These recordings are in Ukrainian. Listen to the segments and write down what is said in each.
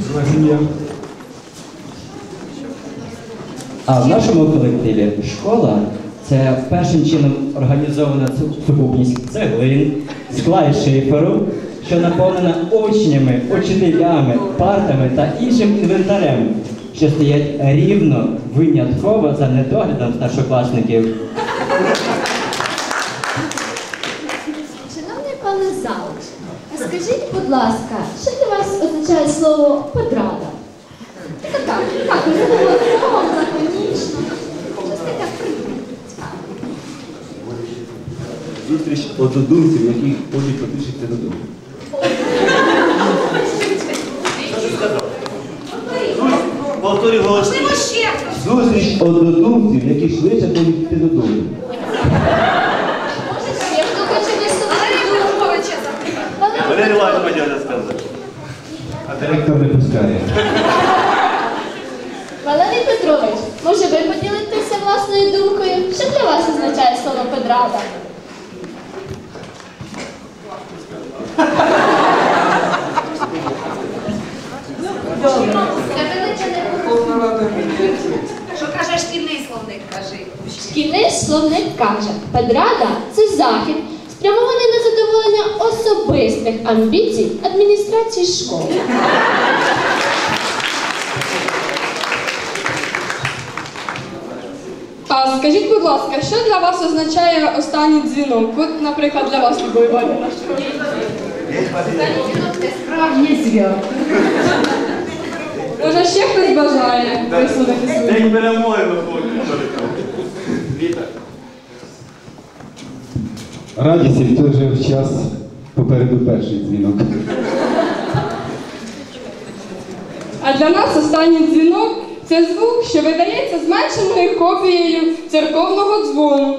Зрозумів. А в нашому колективі школа це першим чином організована су- сукупність цеглин, скла і шиферу, що наповнена учнями, учителями, партами та іншим інвентарем, що стоять рівно винятково за недоглядом старшокласників. Скажіть, будь ласка, що для вас означає слово подрада? Так, так, ви словом, лаконічно. Щось таке придумати. Зустріч однодумців, які хочуть потішитися додому. Повторюй. Можливо. Зустріч однодумців, які швидше йти додому. Може, ще хто хоче Валерія висловити Петровича запитати. Валерій Іванович хотів сказати. Директор не пускає. Валерій Петрович, може ви поділитеся власною думкою? Що для вас означає слово не Що каже шкільний словник, кажи. Шкільний словник каже, педрада це захід, задоволення особистих амбіцій адміністрації школи. А скажіть, будь ласка, що для вас означає останній дзвінок? От, наприклад, для вас Любов Іванівна. Це справжнє зв'язок. Може, ще хтось бажає? День перемоги виходить. Радість і в той же час попереду перший дзвінок. А для нас останній дзвінок це звук, що видається зменшеною копією церковного дзвону,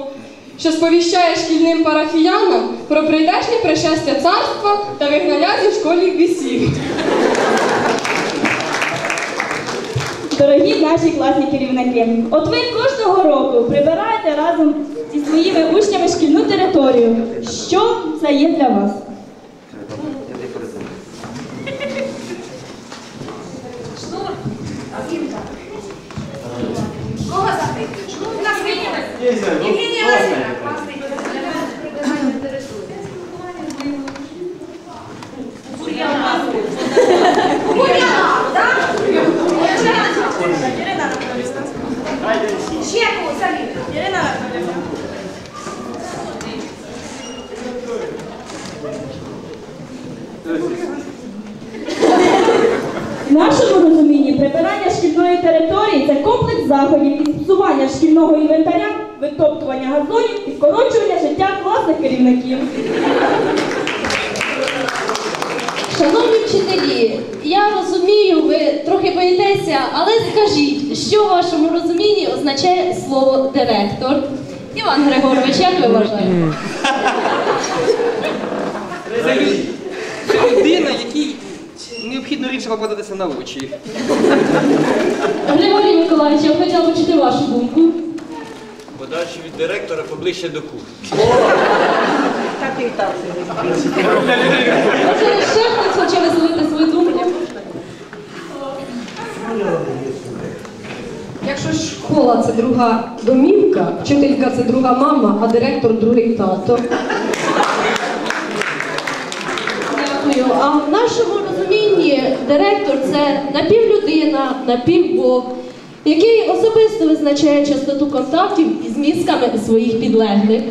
що сповіщає шкільним парафіянам про прийдешнє пришестя царства та вигнання зі школьних бісів. Дорогі наші класні керівники, от ви кожного року прибираєте разом зі своїми учнями шкільну територію. Що це є для вас? Шнур. Кого? Ну. Євгенія Васильівна, класний Бур'яна, так? Ще В нашому розумінні прибирання шкільної території це комплекс заходів із псування шкільного інвентаря, витоптування газонів і скорочування життя класних керівників. Шановні вчителі, трохи боїтеся, але скажіть, що в вашому розумінні означає слово директор? Іван Григорович, як ви вважаєте? Це, людина, якій необхідно рідше попадатися на очі. Григорій Миколаївич, я б хотіла почути вашу думку. Подальше від директора поближче до кухні. Може, ще хтось хоче висловити свою думку? Якщо школа це друга домівка, вчителька це друга мама, а директор другий тато. Дякую. А в нашому розумінні директор це напівлюдина, напівбог, який особисто визначає частоту контактів із мізками своїх підлеглих.